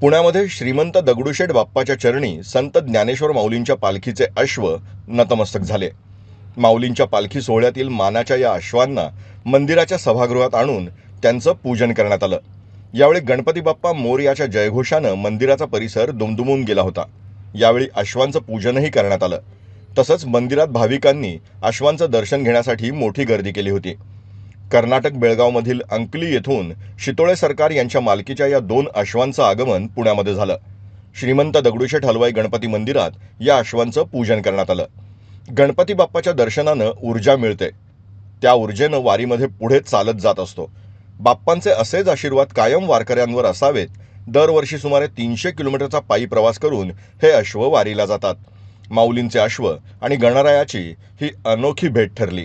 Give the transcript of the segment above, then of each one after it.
पुण्यामध्ये श्रीमंत दगडूशेठ बाप्पाच्या चरणी संत ज्ञानेश्वर माऊलींच्या पालखीचे अश्व नतमस्तक झाले. माऊलींच्या पालखी सोहळ्यातील मानाच्या या अश्वांना मंदिराच्या सभागृहात आणून त्यांचं पूजन करण्यात आलं. यावेळी गणपती बाप्पा मोरयाच्या जयघोषानं मंदिराचा परिसर दुमदुमून गेला होता. यावेळी अश्वांचं पूजनही करण्यात आलं. तसंच मंदिरात भाविकांनी अश्वांचं दर्शन घेण्यासाठी मोठी गर्दी केली होती. कर्नाटक बेळगावमधील अंकली येथून शितोळे सरकार यांच्या मालकीच्या या दोन अश्वांचं आगमन पुण्यामध्ये झालं. श्रीमंत दगडूशेठ हलवाई गणपती मंदिरात या अश्वांचं पूजन करण्यात आलं. गणपती बाप्पाच्या दर्शनानं ऊर्जा मिळते. त्या ऊर्जेनं वारीमध्ये पुढे चालत जात असतो. बाप्पांचे असेच आशीर्वाद कायम वारकऱ्यांवर असावेत. दरवर्षी सुमारे तीनशे किलोमीटरचा पायी प्रवास करून हे अश्व वारीला जातात. माऊलींचे अश्व आणि गणरायाची ही अनोखी भेट ठरली.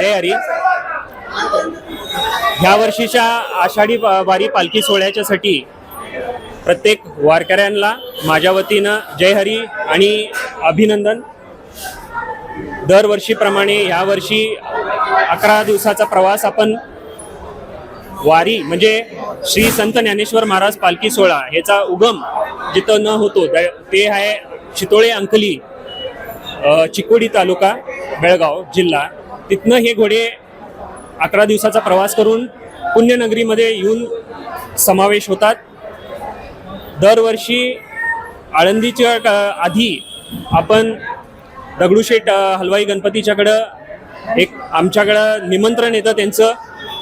जय हरी. ह्या वर्षीच्या आषाढी वा- वारी पालखी सोहळ्याच्यासाठी प्रत्येक वारकऱ्यांना माझ्या वतीनं जय हरी आणि अभिनंदन. दरवर्षीप्रमाणे यावर्षी अकरा दिवसाचा प्रवास आपण वारी म्हणजे श्री संत ज्ञानेश्वर महाराज पालखी सोहळा ह्याचा उगम जिथं न होतो द- ते आहे चितोळे अंकली चिकोडी तालुका. बेळगाव जिल्हा तिथनं हे घोडे अकरा दिवसाचा प्रवास करून पुण्यनगरीमध्ये येऊन समावेश होतात. दरवर्षी आळंदीच्या आधी आपण दगडूशेठ हलवाई गणपतीच्याकडं एक आमच्याकडं निमंत्रण येतं त्यांचं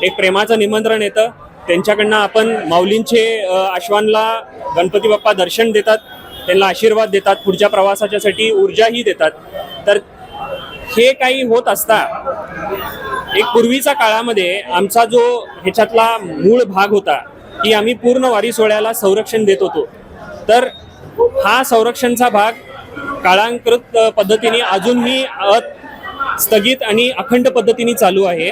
एक प्रेमाचं निमंत्रण येतं. त्यांच्याकडनं आपण माऊलींचे आश्वानला गणपती बाप्पा दर्शन देतात. त्यांना आशीर्वाद देतात. पुढच्या प्रवासाच्यासाठी ऊर्जाही देतात. तर हे काही होत असता एक पूर्वीच्या काळामध्ये आमचा जो ह्याच्यातला मूळ भाग होता की आम्ही पूर्ण वारी सोहळ्याला संरक्षण देत होतो. तर हा संरक्षणचा भाग काळांकृत पद्धतीने अजूनही अ- स्थगित आणि अखंड पद्धतीने चालू आहे.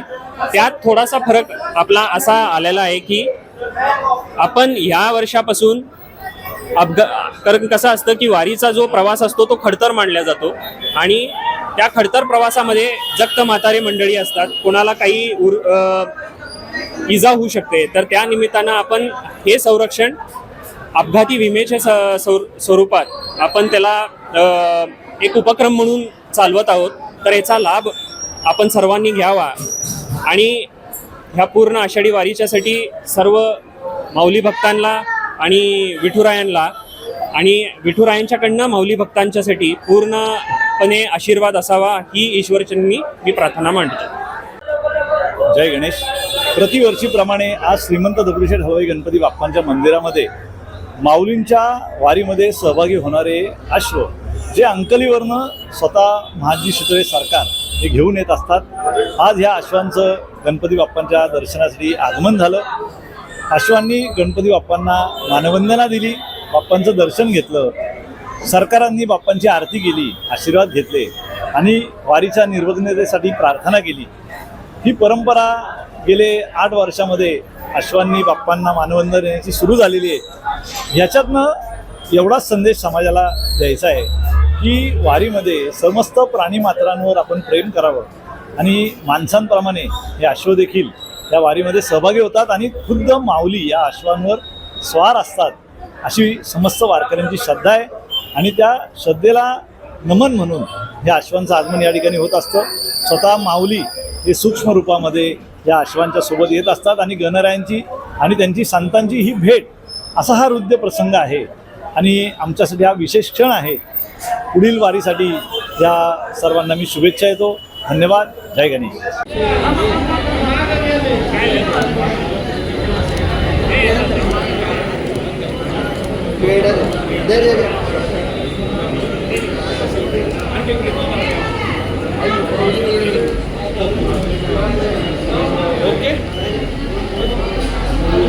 त्यात थोडासा फरक आपला असा आलेला आहे की आपण या वर्षापासून अपघा कारण कसं असतं की वारीचा जो प्रवास असतो तो खडतर मानला जातो. आणि त्या खडतर प्रवासामध्ये जक्त म्हातारे मंडळी असतात. कोणाला काही उर इजा होऊ शकते. तर त्या निमित्तानं आपण हे संरक्षण अपघाती विमेच्या स- स्वरूपात आपण त्याला एक उपक्रम म्हणून चालवत आहोत. तर याचा लाभ आपण सर्वांनी घ्यावा. आणि ह्या पूर्ण आषाढी वारीच्यासाठी सर्व माऊली भक्तांना आणि विठुरायांना आणि विठुरायांच्याकडनं माऊली भक्तांच्यासाठी पूर्णपणे आशीर्वाद असावा ही ईश्वरचरणी मी प्रार्थना मांडतो. जय गणेश. प्रतिवर्षीप्रमाणे आज श्रीमंत दगडूशेठ हवाई गणपती बाप्पांच्या मंदिरामध्ये माऊलींच्या वारीमध्ये सहभागी होणारे अश्व जे अंकलीवरनं स्वतः महाजी शितळे सरकार हे घेऊन येत असतात. आज ह्या अश्वांचं गणपती बाप्पांच्या दर्शनासाठी आगमन झालं. अश्वांनी गणपती बाप्पांना मानवंदना दिली बाप्पांचं दर्शन घेतलं सरकारांनी बाप्पांची आरती केली आशीर्वाद घेतले आणि वारीच्या निर्विघ्नतेसाठी प्रार्थना केली. ही परंपरा गेले आठ वर्षामध्ये अश्वांनी बाप्पांना मानवंदना देण्याची सुरू झालेली आहे. याच्यातनं एवढाच संदेश समाजाला द्यायचा आहे की वारीमध्ये समस्त प्राणीमात्रांवर आपण प्रेम करावं आणि माणसांप्रमाणे हे अश्व देखील या वारीमध्ये सहभागी होतात आणि खुद्द माऊली या अश्वांवर स्वार असतात अशी समस्त वारकऱ्यांची श्रद्धा आहे. आणि त्या श्रद्धेला नमन म्हणून या अश्वांचं आगमन या ठिकाणी होत असतं. स्वतः माऊली हे सूक्ष्म रूपामध्ये या अश्वांच्या सोबत येत असतात आणि गणरायांची आणि त्यांची संतांची ही भेट असा हा हृदय प्रसंग आहे. आणि आमच्यासाठी हा विशेष क्षण आहे. पुढील वारीसाठी या सर्वांना मी शुभेच्छा येतो धन्यवाद. जय गणेश. Verde.